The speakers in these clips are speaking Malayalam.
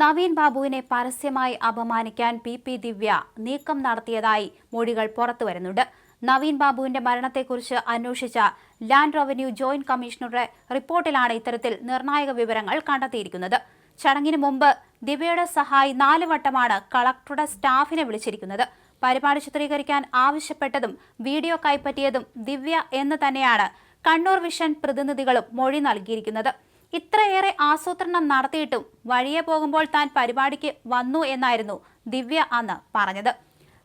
നവീൻ ബാബുവിനെ പരസ്യമായി അപമാനിക്കാൻ പി പി ദിവ്യ നീക്കം നടത്തിയതായി മൊഴികൾ പുറത്തുവരുന്നുണ്ട്. നവീൻ ബാബുവിന്റെ മരണത്തെക്കുറിച്ച് അന്വേഷിച്ച ലാൻഡ് റവന്യൂ ജോയിന്റ് കമ്മീഷണറുടെ റിപ്പോർട്ടിലാണ് ഇത്തരത്തിൽ നിർണായക വിവരങ്ങൾ കണ്ടെത്തിയിരിക്കുന്നത്. ചടങ്ങിന് മുമ്പ് ദിവ്യയുടെ സഹായി നാല് വട്ടമാണ് കളക്ടറുടെ സ്റ്റാഫിനെ വിളിച്ചിരിക്കുന്നത്. പരിപാടി ചിത്രീകരിക്കാൻ ആവശ്യപ്പെട്ടതും വീഡിയോ കൈപ്പറ്റിയതും ദിവ്യ എന്ന് തന്നെയാണ് കണ്ണൂർ വിഷൻ പ്രതിനിധികളും മൊഴി നൽകിയിരിക്കുന്നത്. ഇത്രയേറെ ആസൂത്രണം നടത്തിയിട്ടും വഴിയെ പോകുമ്പോൾ താൻ പരിപാടിക്ക് വന്നു എന്നായിരുന്നു ദിവ്യ അന്ന് പറഞ്ഞത്.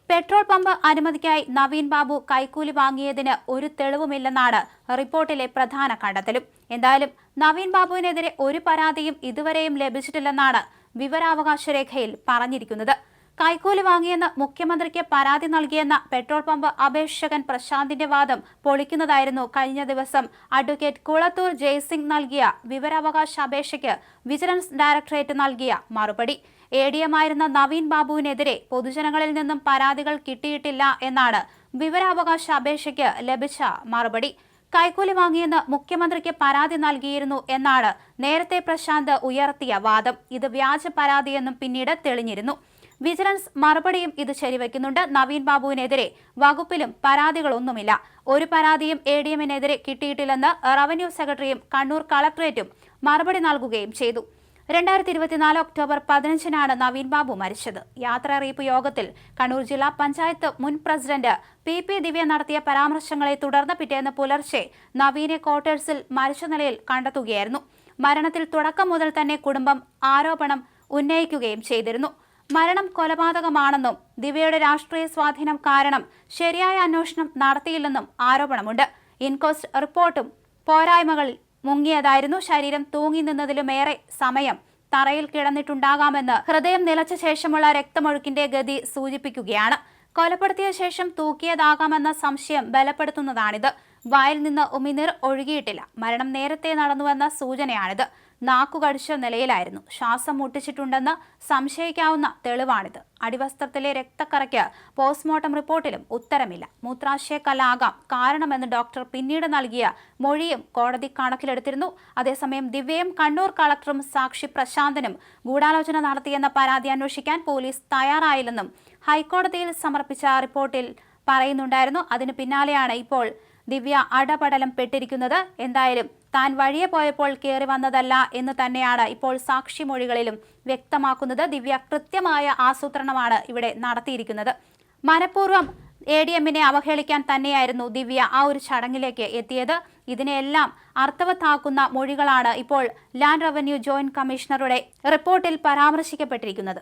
പെട്രോൾ പമ്പ് അനുമതിക്കായി നവീൻ ബാബു കൈക്കൂലി വാങ്ങിയതിന് ഒരു തെളിവുമില്ലെന്നാണ് റിപ്പോർട്ടിലെ പ്രധാന കണ്ടെത്തലും. എന്തായാലും നവീൻ ബാബുവിനെതിരെ ഒരു പരാതിയും ഇതുവരെയും ലഭിച്ചിട്ടില്ലെന്നാണ് വിവരാവകാശ രേഖയിൽ പറഞ്ഞിരിക്കുന്നത്. കൈക്കൂലി വാങ്ങിയെന്ന് മുഖ്യമന്ത്രിക്ക് പരാതി നൽകിയെന്ന പെട്രോൾ പമ്പ് അപേക്ഷകൻ പ്രശാന്തിന്റെ വാദം പൊളിക്കുന്നതായിരുന്നു കഴിഞ്ഞ ദിവസം. അഡ്വക്കേറ്റ് കുളത്തൂർ ജയ്സിംഗ് നൽകിയ വിവരാവകാശ അപേക്ഷയ്ക്ക് വിജിലൻസ് ഡയറക്ടറേറ്റ് നൽകിയ മറുപടി. എ ഡി എം ആയിരുന്ന നവീൻ ബാബുവിനെതിരെ പൊതുജനങ്ങളിൽ നിന്നും പരാതികൾ കിട്ടിയിട്ടില്ല എന്നാണ് വിവരാവകാശ അപേക്ഷയ്ക്ക് ലഭിച്ച മറുപടി. കൈക്കൂലി വാങ്ങിയെന്ന് മുഖ്യമന്ത്രിക്ക് പരാതി നൽകിയിരുന്നു എന്നാണ് നേരത്തെ പ്രശാന്ത് ഉയർത്തിയ വാദം. ഇത് വ്യാജ പരാതിയെന്നും പിന്നീട് തെളിഞ്ഞിരുന്നു. വിജിലൻസ് മറുപടിയും ഇത് ശരിവയ്ക്കുന്നുണ്ട് നവീൻ ബാബുവിനെതിരെ വകുപ്പിലും പരാതികളൊന്നുമില്ല. ഒരു പരാതിയും എ ഡി എമ്മിനെതിരെ കിട്ടിയിട്ടില്ലെന്ന് റവന്യൂ സെക്രട്ടറിയും കണ്ണൂർ കളക്ടറേറ്റും മറുപടി നൽകുകയും ചെയ്തു. രണ്ടായിരത്തി ഇരുപത്തിനാല് ഒക്ടോബർ പതിനഞ്ചിനാണ് നവീൻ ബാബു മരിച്ചത്. യാത്ര അറിയിപ്പ് യോഗത്തിൽ കണ്ണൂർ ജില്ലാ പഞ്ചായത്ത് മുൻ പ്രസിഡന്റ് പി പി ദിവ്യ നടത്തിയ പരാമർശങ്ങളെ തുടർന്ന് പിറ്റേന്ന് പുലർച്ചെ നവീനെ ക്വാർട്ടേഴ്സിൽ മരിച്ച നിലയിൽ കണ്ടെത്തുകയായിരുന്നു. മരണത്തിൽ തുടക്കം മുതൽ തന്നെ കുടുംബം ആരോപണം ഉന്നയിക്കുകയും ചെയ്തിരുന്നു. മരണം കൊലപാതകമാണെന്നും ദിവ്യയുടെ രാഷ്ട്രീയ സ്വാധീനം കാരണം ശരിയായ അന്വേഷണം നടത്തിയില്ലെന്നും ആരോപണമുണ്ട്. ഇൻകോസ്റ്റ് റിപ്പോർട്ടും പോരായ്മകളിൽ മുങ്ങിയതായിരുന്നു. ശരീരം തൂങ്ങി നിന്നതിലുമേറെ സമയം തറയിൽ കിടന്നിട്ടുണ്ടാകാമെന്ന് ഹൃദയം നിലച്ച ശേഷമുള്ള രക്തമൊഴുക്കിന്റെ ഗതി സൂചിപ്പിക്കുകയാണ്. കൊലപ്പെടുത്തിയ ശേഷം തൂക്കിയതാകാമെന്ന സംശയം ബലപ്പെടുത്തുന്നതാണിത്. വായിൽ നിന്ന് ഉമിനീർ ഒഴുകിയിട്ടില്ല. മരണം നേരത്തെ നടന്നുവെന്ന സൂചനയാണിത്. നാക്കുകടിച്ച നിലയിലായിരുന്നു. ശ്വാസം മുട്ടിച്ചിട്ടുണ്ടെന്ന് സംശയിക്കാവുന്ന തെളിവാണിത്. അടിവസ്ത്രത്തിലെ രക്തക്കറയ്ക്ക് പോസ്റ്റ്മോർട്ടം റിപ്പോർട്ടിലും ഉത്തരമില്ല. മൂത്രാശയക്കല്ലാകാം കാരണമെന്ന് ഡോക്ടർ പിന്നീട് നൽകിയ മൊഴിയും കോടതി കണക്കിലെടുത്തിരുന്നു. അതേസമയം ദിവ്യയും കണ്ണൂർ കളക്ടറും സാക്ഷി പ്രശാന്തനും ഗൂഢാലോചന നടത്തിയെന്ന പരാതി അന്വേഷിക്കാൻ പോലീസ് തയ്യാറായില്ലെന്നും ഹൈക്കോടതിയിൽ സമർപ്പിച്ച റിപ്പോർട്ടിൽ പറയുന്നുണ്ടായിരുന്നു. അതിന് പിന്നാലെയാണ് ഇപ്പോൾ ദിവ്യ അടപടലം പെട്ടിരിക്കുന്നത് എന്തായാലും താൻ വഴിയെ പോയപ്പോൾ കയറി വന്നതല്ല എന്ന് തന്നെയാണ് ഇപ്പോൾ സാക്ഷിമൊഴികളിലും വ്യക്തമാക്കുന്നത്. ദിവ്യ കൃത്യമായ ആസൂത്രണമാണ് ഇവിടെ നടത്തിയിരിക്കുന്നത്. മനഃപൂർവം എ ഡി എമ്മിനെ അവഹേളിക്കാൻ തന്നെയായിരുന്നു ദിവ്യ ആ ഒരു ചടങ്ങിലേക്ക് എത്തിയത്. ഇതിനെയെല്ലാം അർത്ഥവത്താക്കുന്ന മൊഴികളാണ് ഇപ്പോൾ ലാൻഡ് റവന്യൂ ജോയിന്റ് കമ്മീഷണറുടെ റിപ്പോർട്ടിൽ പരാമർശിക്കപ്പെട്ടിരിക്കുന്നത്.